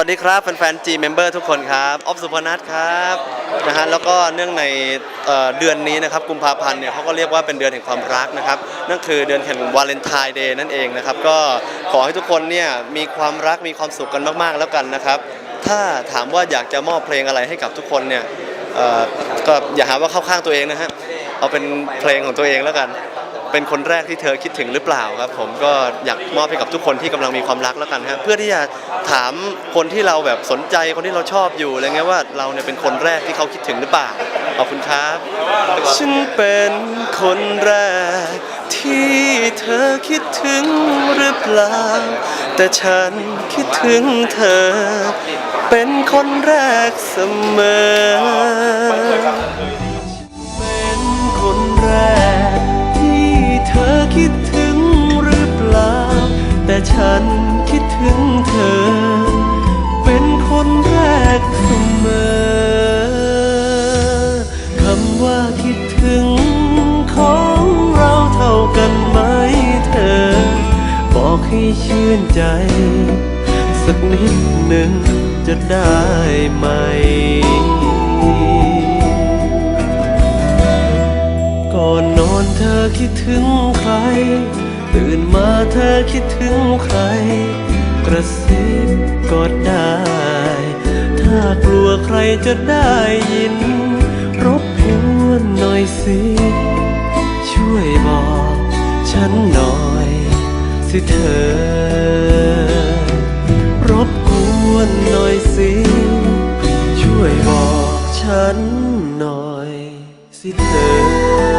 วัสดีครับแฟนๆ G Member ทุกคนครับออฟสุพนัทครับนะฮะแล้วก็เนื่องในเเดือนนี้นะครับกุมภาพันธ์เนี่ยเขาก็เรียกว่าเป็นเดือนแห่งความรักนะครับนั่นคือเดือนแห่งวาเลนไทน์เดย์นั่นเองนะครับก็ขอให้ทุกคนเนี่ยมีความรักมีความสุขกันมากๆแล้วกันนะครับถ้าถามว่าอยากจะมอบเพลงอะไรให้กับทุกคนเนี่ยก็อย่าหาว่าเข้าข้างตัวเองนะฮะเอาเป็นเพลงของตัวเองแล้วกัน เป็นคนแรกที่เธอคิดถึงหรือเปล่าครับ ผมก็อยากมอบให้กับทุกคนที่กำลังมีความรักแล้วกันฮะเพื่อที่จะถามคนที่เราแบบสนใจคนที่เราชอบอยู่อะไรเงี้ยว่าเราเนี่ยเป็นคนแรกที่เขาคิดถึงหรือเปล่าขอบคุณครับฉันเป็นคนแรกที่เธอคิดถึงหรือเปล่า แต่ฉันคิดถึงเธอ เป็นคนแรกเสมอ ฉันคิดถึงเธอ เป็นคนแรกเสมอคำว่าคิดถึงของเราเท่ากันไหมเธอ บอกให้ชื่นใจ สักนิดหนึ่งจะได้ไหม ก่อนนอนเธอคิดถึงใคร ตื่นมาเธอคิดถึงใคร กระซิบกอดได้ ถ้ากลัวใครจะได้ยิน รบกวนหน่อยสิ ช่วยบอก ฉันหน่อย สิเธอ รบกวนหน่อยสิ ช่วยบอกฉันหน่อย สิเธอ